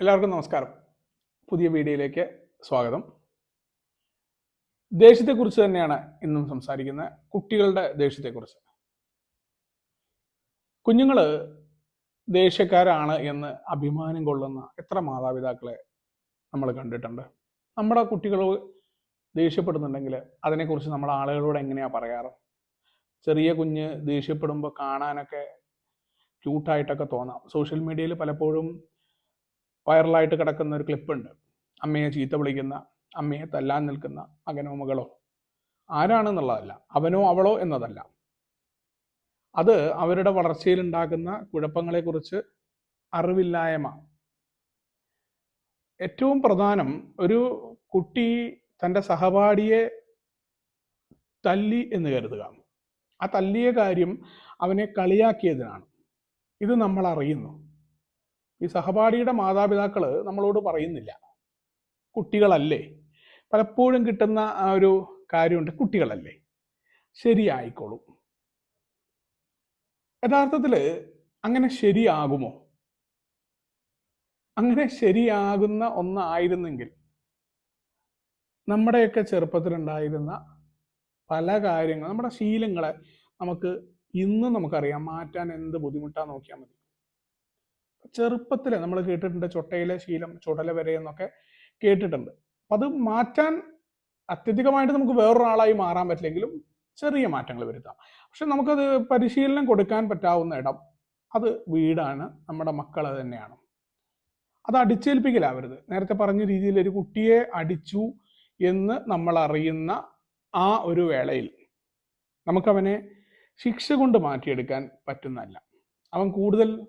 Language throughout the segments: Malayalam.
എല്ലാവർക്കും നമസ്കാരം. പുതിയ വീഡിയോയിലേക്ക് സ്വാഗതം. ദേഷ്യത്തെക്കുറിച്ച് തന്നെയാണ് ഇന്നും സംസാരിക്കുന്നത്. കുട്ടികളുടെ ദേഷ്യത്തെക്കുറിച്ച്. കുഞ്ഞുങ്ങൾ ദേഷ്യക്കാരാണ് എന്ന് അഭിമാനം കൊള്ളുന്ന എത്ര മാതാപിതാക്കളെ നമ്മൾ കണ്ടിട്ടുണ്ട്. നമ്മുടെ കുട്ടികൾ ദേഷ്യപ്പെടുന്നുണ്ടെങ്കിൽ അതിനെക്കുറിച്ച് നമ്മൾ ആളുകളോട് എങ്ങനെയാണ് പറയാറ്? ചെറിയ കുഞ്ഞ് ദേഷ്യപ്പെടുമ്പോൾ കാണാനൊക്കെ ക്യൂട്ടായിട്ടൊക്കെ തോന്നാം. സോഷ്യൽ മീഡിയയിൽ പലപ്പോഴും വൈറലായിട്ട് കിടക്കുന്ന ഒരു ക്ലിപ്പുണ്ട്. അമ്മയെ ചീത്ത വിളിക്കുന്ന അമ്മയെ തല്ലാൻ നിൽക്കുന്ന മകനോ മകളോ ആരാണെന്നുള്ളതല്ല. അവനോ അവളോ എന്നതല്ല. അത് അവരുടെ വളർച്ചയിൽ ഉണ്ടാക്കുന്ന കുഴപ്പങ്ങളെക്കുറിച്ച് അറിവില്ലായ്മ. ഏറ്റവും പ്രധാനം ഒരു കുട്ടി തന്റെ സഹപാഠിയെ തല്ലി എന്ന് കരുതുക. ആ തല്ലിയ കാര്യം അവനെ കളിയാക്കിയതിനാണ്. ഇത് നമ്മൾ അറിയുന്നു ഈ സഹപാഠിയുടെ മാതാപിതാക്കൾ നമ്മളോട് പറയുന്നില്ല. കുട്ടികളല്ലേ. പലപ്പോഴും കിട്ടുന്ന ആ ഒരു കാര്യമുണ്ട് കുട്ടികളല്ലേ. ശരിയായിക്കോളും. യഥാർത്ഥത്തിൽ അങ്ങനെ ശരിയാകുമോ? അങ്ങനെ ശരിയാകുന്ന ഒന്നായിരുന്നെങ്കിൽ നമ്മുടെയൊക്കെ ചെറുപ്പത്തിലുണ്ടായിരുന്ന പല കാര്യങ്ങളും നമ്മുടെ ശീലങ്ങളെ നമുക്ക് ഇന്ന് നമുക്കറിയാം. മാറ്റാൻ എന്ത് ബുദ്ധിമുട്ടാ നോക്കിയാൽ മതി. ചെറുപ്പത്തിൽ നമ്മൾ കേട്ടിട്ടുണ്ട് ചൊട്ടയിലെ ശീലം ചുടല വരെ എന്നൊക്കെ കേട്ടിട്ടുണ്ട്. അപ്പൊ അത് മാറ്റാൻ അത്യധികമായിട്ട് നമുക്ക് വേറൊരാളായി മാറാൻ പറ്റില്ലെങ്കിലും ചെറിയ മാറ്റങ്ങൾ വരുത്താം. പക്ഷെ നമുക്കത് പരിശീലനം കൊടുക്കാൻ പറ്റാവുന്ന ഇടം അത് വീടാണ് നമ്മുടെ മക്കൾ തന്നെയാണ്. അത് അടിച്ചേൽപ്പിക്കലാവരുത്. നേരത്തെ പറഞ്ഞ രീതിയിൽ ഒരു കുട്ടിയെ അടിച്ചു എന്ന് നമ്മൾ അറിയുന്ന ആ ഒരു വേളയിൽ നമുക്കവനെ ശിക്ഷ കൊണ്ട് മാറ്റിയെടുക്കാൻ പറ്റുന്നതല്ല. അവൻ കൂടുതൽ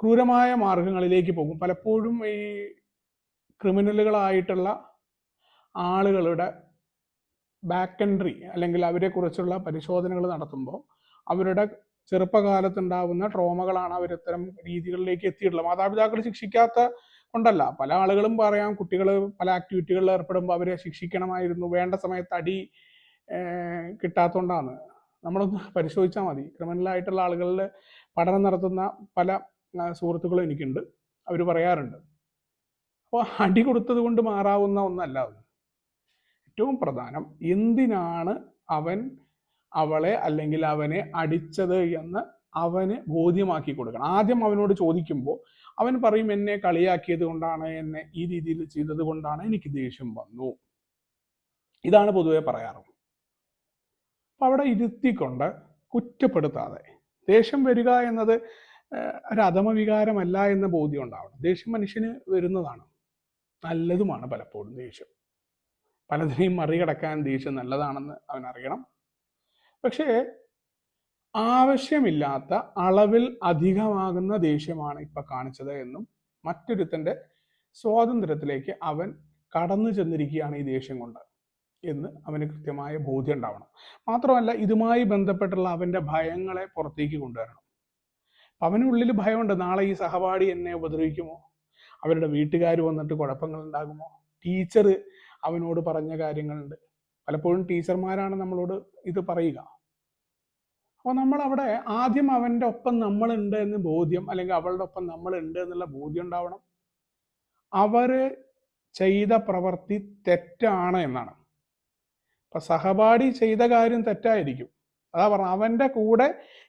ക്രൂരമായ മാർഗങ്ങളിലേക്ക് പോകും. പലപ്പോഴും ഈ ക്രിമിനലുകളായിട്ടുള്ള ആളുകളുടെ ബാക്ക് എൻട്രി അല്ലെങ്കിൽ അവരെക്കുറിച്ചുള്ള പരിശോധനകൾ നടത്തുമ്പോൾ അവരുടെ ചെറുപ്പകാലത്തുണ്ടാവുന്ന ട്രോമകളാണ് അവർ ഇത്തരം രീതികളിലേക്ക് എത്തിയിട്ടുള്ളത്. മാതാപിതാക്കൾ ശിക്ഷിക്കാത്ത കൊണ്ടല്ല. പല ആളുകളും പറയാം കുട്ടികൾ പല ആക്ടിവിറ്റികളിൽ ഏർപ്പെടുമ്പോൾ അവരെ ശിക്ഷിക്കണമായിരുന്നു. വേണ്ട സമയത്ത് അടി കിട്ടാത്തതുകൊണ്ടാണ് നമ്മളൊന്ന് പരിശോധിച്ചാൽ മതി. ക്രിമിനലായിട്ടുള്ള ആളുകളിൽ പഠനം നടത്തുന്ന പല സുഹൃത്തുക്കളും എനിക്കുണ്ട്. അവർ പറയാറുണ്ട്. അപ്പോൾ അടി കൊടുത്തത് കൊണ്ട് മാറാവുന്ന ഒന്നല്ല ഏറ്റവും പ്രധാനം എന്തിനാണ് അവൻ അവളെ അല്ലെങ്കിൽ അവനെ അടിച്ചത് എന്ന് അവന് ബോധ്യമാക്കി കൊടുക്കണം. ആദ്യം അവനോട് ചോദിക്കുമ്പോൾ അവൻ പറയും എന്നെ കളിയാക്കിയത് കൊണ്ടാണ് എന്നെ ഈ രീതിയിൽ ചെയ്തത് കൊണ്ടാണ് എനിക്ക് ദേഷ്യം വന്നു. ഇതാണ് പൊതുവെ പറയാറ്. അപ്പൊ അവിടെ ഇരുത്തിക്കൊണ്ട് കുറ്റപ്പെടുത്താതെ ദേഷ്യം വരിക എന്നത് ഒരു അധമവികാരമല്ല എന്ന ബോധ്യം ഉണ്ടാവണം ദേഷ്യം മനുഷ്യന് വരുന്നതാണ്. നല്ലതുമാണ് പലപ്പോഴും ദേഷ്യം. പലതിനെയും മറികടക്കാൻ ദേഷ്യം നല്ലതാണെന്ന് അവൻ അറിയണം പക്ഷേ ആവശ്യമില്ലാത്ത അളവിൽ അധികമാകുന്ന ദേഷ്യമാണ് ഇപ്പൊ കാണിച്ചത് എന്നും മറ്റൊരുത്തന്റെ സ്വാതന്ത്ര്യത്തിലേക്ക് അവൻ കടന്നു ചെന്നിരിക്കുകയാണ് ഈ ദേഷ്യം കൊണ്ട് എന്ന് അവന് കൃത്യമായ ബോധ്യം ഉണ്ടാവണം. മാത്രമല്ല ഇതുമായി ബന്ധപ്പെട്ടുള്ള അവന്റെ ഭയങ്ങളെ പുറത്തേക്ക് കൊണ്ടുവരണം. അവനുള്ളിൽ ഭയമുണ്ട് നാളെ ഈ സഹപാഠി എന്നെ ഉപദ്രവിക്കുമോ? അവരുടെ വീട്ടുകാർ വന്നിട്ട് കുഴപ്പങ്ങൾ ഉണ്ടാകുമോ ടീച്ചർ അവനോട് പറഞ്ഞ കാര്യങ്ങളുണ്ട്. പലപ്പോഴും ടീച്ചർമാരാണ് നമ്മളോട് ഇത് പറയുക. അപ്പോൾ നമ്മൾ അവിടെ ആദ്യം അവന്റെ ഒപ്പം നമ്മളുണ്ട് എന്ന് ബോധ്യം അല്ലെങ്കിൽ അവളുടെ ഒപ്പം നമ്മളുണ്ട് എന്നുള്ള ബോധ്യം ഉണ്ടാവണം. അവർ ചെയ്ത പ്രവൃത്തി തെറ്റാണ് എന്നാണ്. അപ്പൊ സഹപാഠി ചെയ്ത കാര്യം തെറ്റായിരിക്കും. അതാ പറഞ്ഞ അവന്റെ കൂടെ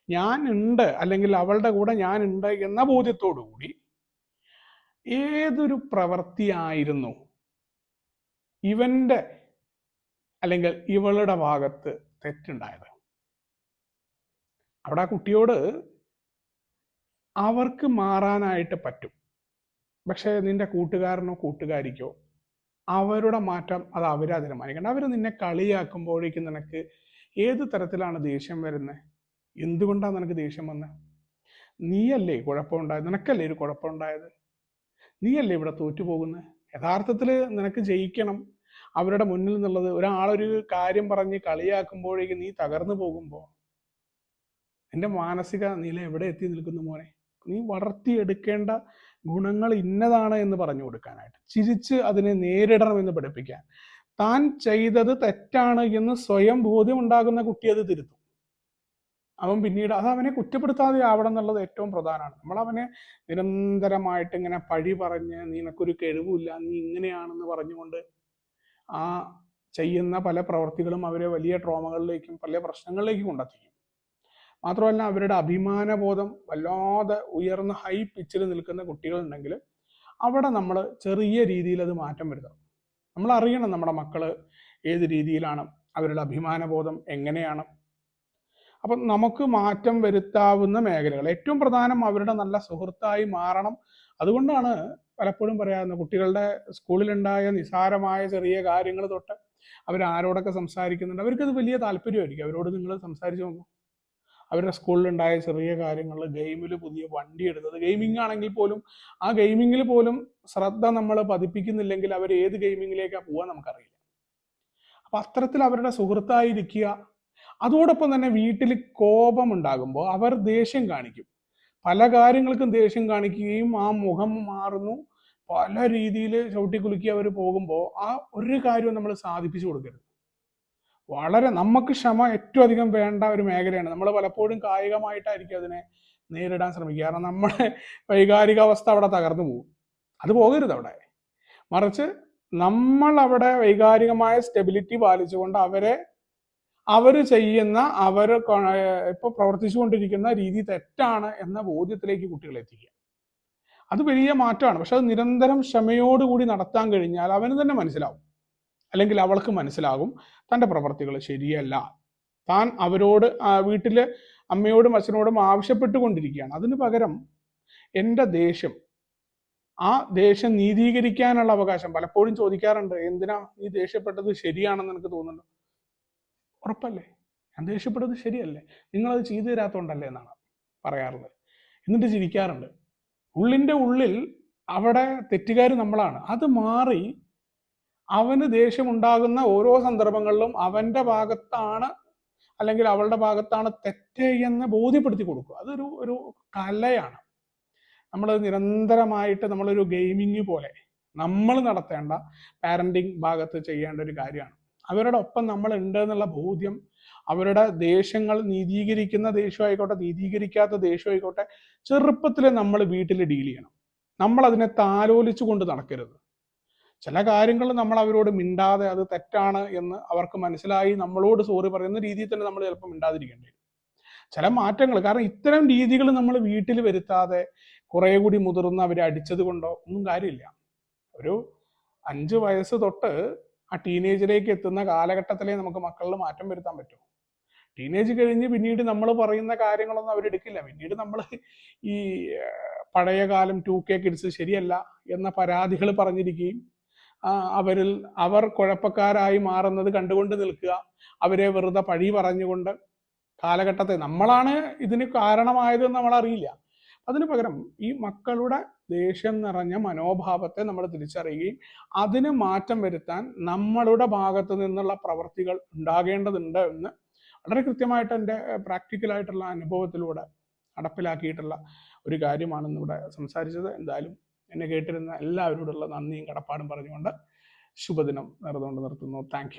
ഞാൻ ഉണ്ട് അല്ലെങ്കിൽ അവളുടെ കൂടെ ഞാൻ ഉണ്ട് എന്ന ബോധ്യത്തോടു കൂടി ഏതൊരു പ്രവൃത്തിയായിരുന്നു ഇവന്റെ അല്ലെങ്കിൽ ഇവളുടെ ഭാഗത്ത് തെറ്റുണ്ടായത്? അവിടെ ആ കുട്ടിയോട് അവർക്ക് മാറാനായിട്ട് പറ്റും. പക്ഷേ നിന്റെ കൂട്ടുകാരനോ കൂട്ടുകാരിക്കോ അവരുടെ മാറ്റം അത് അവരാ തീരുമാനിക്കണം അവർ നിന്നെ കളിയാക്കുമ്പോഴേക്കും നിനക്ക് ഏത് തരത്തിലാണ് ദേഷ്യം വരുന്നത് എന്തുകൊണ്ടാണ് നിനക്ക് ദേഷ്യം വന്നത് നീയല്ലേ കുഴപ്പമുണ്ടായത്? നിനക്കല്ലേ ഒരു കുഴപ്പമുണ്ടായത്? നീയല്ലേ ഇവിടെ തോറ്റുപോകുന്നത് യഥാർത്ഥത്തിൽ നിനക്ക് ജയിക്കണം. അവരുടെ മുന്നിൽ നിന്നുള്ളത് ഒരാളൊരു കാര്യം പറഞ്ഞ് കളിയാക്കുമ്പോഴേക്ക് നീ തകർന്നു പോകുമ്പോൾ എന്റെ മാനസിക നില എവിടെ എത്തി നിൽക്കുന്നു മോനെ? നീ വളർത്തിയെടുക്കേണ്ട ഗുണങ്ങൾ ഇന്നതാണ് എന്ന് പറഞ്ഞു കൊടുക്കാനായിട്ട്. ചിരിച്ച് അതിനെ നേരിടണമെന്ന് പഠിപ്പിക്കാൻ. താൻ ചെയ്തത് തെറ്റാണ് എന്ന് സ്വയം ബോധ്യം ഉണ്ടാകുന്ന കുട്ടി അത് തിരുത്തും. അവൻ പിന്നീട് അത് അവനെ കുറ്റപ്പെടുത്താതെ ആവണം എന്നുള്ളത് ഏറ്റവും പ്രധാനമാണ്. നമ്മൾ അവനെ നിരന്തരമായിട്ട് ഇങ്ങനെ പഴി പറഞ്ഞ് നിനക്കൊരു കഴിവില്ല നീ ഇങ്ങനെയാണെന്ന് പറഞ്ഞുകൊണ്ട് ആ ചെയ്യുന്ന പല പ്രവർത്തികളും അവരെ വലിയ ട്രോമകളിലേക്കും പല പ്രശ്നങ്ങളിലേക്കും കൊണ്ടെത്തിക്കും. മാത്രമല്ല അവരുടെ അഭിമാനബോധം വല്ലാതെ ഉയർന്ന ഹൈ പിച്ചിൽ നിൽക്കുന്ന കുട്ടികളുണ്ടെങ്കിൽ അവിടെ നമ്മൾ ചെറിയ രീതിയിൽ അത് മാറ്റം വരുത്തണം. നമ്മൾ അറിയണം നമ്മുടെ മക്കൾ ഏത് രീതിയിലാണ് അവരുടെ അഭിമാനബോധം എങ്ങനെയാണ്. അപ്പം നമുക്ക് മാറ്റം വരുത്താവുന്ന മേഖലകൾ ഏറ്റവും പ്രധാനം അവരുടെ നല്ല സുഹൃത്തായി മാറണം. അതുകൊണ്ടാണ് പലപ്പോഴും പറയാവുന്നത് കുട്ടികളുടെ സ്കൂളിലുണ്ടായ നിസാരമായ ചെറിയ കാര്യങ്ങൾ തൊട്ട് അവർ ആരോടൊക്കെ സംസാരിക്കുന്നുണ്ട്. അവർക്കത് വലിയ താല്പര്യമായിരിക്കും. അവരോട് നിങ്ങൾ സംസാരിച്ച് നോക്കും. അവരുടെ സ്കൂളിലുണ്ടായ ചെറിയ കാര്യങ്ങൾ ഗെയിമിൽ പുതിയ വണ്ടി എടുത്തത്. ഗെയിമിംഗ് ആണെങ്കിൽ പോലും ആ ഗെയിമിങ്ങിൽ പോലും ശ്രദ്ധ നമ്മൾ പതിപ്പിക്കുന്നില്ലെങ്കിൽ അവർ ഏത് ഗെയിമിങ്ങിലേക്കാണ് പോകാൻ നമുക്കറിയില്ല. അപ്പൊ അത്തരത്തിൽ അവരുടെ സുഹൃത്തായിരിക്കുക. അതോടൊപ്പം തന്നെ വീട്ടിൽ കോപം ഉണ്ടാകുമ്പോൾ അവർ ദേഷ്യം കാണിക്കും. പല കാര്യങ്ങൾക്കും ദേഷ്യം കാണിക്കുകയും ആ മുഖം മാറുന്നു. പല രീതിയിൽ ചവിട്ടിക്കുലുക്കി അവർ പോകുമ്പോൾ ആ ഒരു കാര്യവും നമ്മൾ സാധിപ്പിച്ചു കൊടുക്കരുത്. വളരെ നമുക്ക് ക്ഷമ ഏറ്റവും അധികം വേണ്ട ഒരു മേഖലയാണ്. നമ്മൾ പലപ്പോഴും കായികമായിട്ടായിരിക്കും അതിനെ നേരിടാൻ ശ്രമിക്കുക. കാരണം നമ്മുടെ വൈകാരികാവസ്ഥ അവിടെ തകർന്നു പോകും. അത് പോകരുത് അവിടെ. മറിച്ച് നമ്മൾ അവിടെ വൈകാരികമായ സ്റ്റെബിലിറ്റി പാലിച്ചുകൊണ്ട് അവരെ അവർ ചെയ്യുന്ന അവർ ഇപ്പൊ പ്രവർത്തിച്ചുകൊണ്ടിരിക്കുന്ന രീതി തെറ്റാണ് എന്ന ബോധ്യത്തിലേക്ക് കുട്ടികളെ എത്തിക്കുക. അത് വലിയ മാറ്റമാണ്. പക്ഷെ അത് നിരന്തരം ക്ഷമയോടുകൂടി നടത്താൻ കഴിഞ്ഞാൽ അവന് തന്നെ മനസ്സിലാവും. അല്ലെങ്കിൽ അവൾക്ക് മനസ്സിലാകും തന്റെ പ്രവർത്തികൾ ശരിയല്ല. താൻ അവരോട് വീട്ടിൽ അമ്മയോടും അച്ഛനോടും ആവശ്യപ്പെട്ടുകൊണ്ടിരിക്കുകയാണ്. അതിന് പകരം എന്റെ ദേഷ്യം ആ ദേഷ്യം നീതീകരിക്കാനുള്ള അവകാശം പലപ്പോഴും ചോദിക്കാറുണ്ട്. എന്തിനാ നീ ദേഷ്യപ്പെട്ടത്? ശരിയാണെന്ന് എനിക്ക് തോന്നുന്നു ഉറപ്പല്ലേ? ഞാൻ ദേഷ്യപ്പെട്ടത് ശരിയല്ലേ? നിങ്ങളത് ചെയ്തു തരാത്തോണ്ടല്ലേ എന്നാണ് പറയാറുള്ളത്. എന്നിട്ട് ചിരിക്കാറുണ്ട്. ഉള്ളിന്റെ ഉള്ളിൽ അവിടെ തെറ്റുകാർ നമ്മളാണ്. അത് മാറി അവന് ദേഷ്യമുണ്ടാകുന്ന ഓരോ സന്ദർഭങ്ങളിലും അവന്റെ ഭാഗത്താണ് അല്ലെങ്കിൽ അവളുടെ ഭാഗത്താണ് തെറ്റ് എന്ന് ബോധ്യപ്പെടുത്തി കൊടുക്കുക. അതൊരു ഒരു കലയാണ്. നമ്മൾ നിരന്തരമായിട്ട് നമ്മളൊരു ഗെയിമിങ് പോലെ നമ്മൾ നടത്തേണ്ട പാരന്റിങ് ഭാഗത്ത് ചെയ്യേണ്ട ഒരു കാര്യമാണ്. അവരുടെ ഒപ്പം നമ്മൾ ഉണ്ട് എന്നുള്ള ബോധ്യം അവരുടെ ദേഷ്യങ്ങൾ നീതീകരിക്കുന്ന ദേഷ്യമായിക്കോട്ടെ നീതീകരിക്കാത്ത ദേഷ്യമായിക്കോട്ടെ ചെറുപ്പത്തിൽ നമ്മൾ വീട്ടിൽ ഡീൽ ചെയ്യണം. നമ്മൾ അതിനെ താലോലിച്ചു കൊണ്ട് നടക്കരുത്. ചില കാര്യങ്ങൾ നമ്മൾ അവരോട് മിണ്ടാതെ അത് തെറ്റാണ് എന്ന് അവർക്ക് മനസ്സിലായി നമ്മളോട് സോറി പറയുന്ന രീതിയിൽ തന്നെ നമ്മൾ ചിലപ്പോൾ മിണ്ടാതിരിക്കേണ്ടി വരും. ചില മാറ്റങ്ങൾ കാരണം ഇത്തരം രീതികൾ നമ്മൾ വീട്ടിൽ വരുത്താതെ കുറെ കൂടി മുതിർന്ന് അവരെ അടിച്ചത് കൊണ്ടോ ഒന്നും കാര്യമില്ല. ഒരു അഞ്ച് വയസ്സ് തൊട്ട് ആ ടീനേജിലേക്ക് എത്തുന്ന കാലഘട്ടത്തിലേ നമുക്ക് മക്കളിൽ മാറ്റം വരുത്താൻ പറ്റും. ടീനേജ് കഴിഞ്ഞ് പിന്നീട് നമ്മൾ പറയുന്ന കാര്യങ്ങളൊന്നും അവരെടുക്കില്ല പിന്നീട് നമ്മൾ ഈ പഴയ കാലം ടു കെ കിഡ്സ് ശരിയല്ല എന്ന പരാതികൾ പറഞ്ഞിരിക്കുകയും അവരിൽ അവർ കുഴപ്പക്കാരായി മാറുന്നത് കണ്ടുകൊണ്ട് നിൽക്കുക. അവരെ വെറുതെ പഴി പറഞ്ഞുകൊണ്ട് കാലഘട്ടത്തെ നമ്മളാണ് ഇതിന് കാരണമായതെന്ന് നമ്മൾ അറിയില്ല. അതിനു പകരം ഈ മക്കളുടെ ദേഷ്യം നിറഞ്ഞ മനോഭാവത്തെ നമ്മൾ തിരിച്ചറിയുകയും അതിന് മാറ്റം വരുത്താൻ നമ്മളുടെ ഭാഗത്തു നിന്നുള്ള പ്രവർത്തികൾ ഉണ്ടാകേണ്ടതുണ്ട് എന്ന് വളരെ കൃത്യമായിട്ട് എന്റെ പ്രാക്ടിക്കലായിട്ടുള്ള അനുഭവത്തിലൂടെ നടപ്പിലാക്കിയിട്ടുള്ള ഒരു കാര്യമാണ് ഇന്നിവിടെ സംസാരിച്ചത്. എന്തായാലും എന്നെ കേട്ടിരുന്ന എല്ലാവരോടുള്ള നന്ദിയും കടപ്പാടും പറഞ്ഞുകൊണ്ട് ശുഭദിനം നേർന്നുകൊണ്ട് നിർത്തുന്നു. താങ്ക്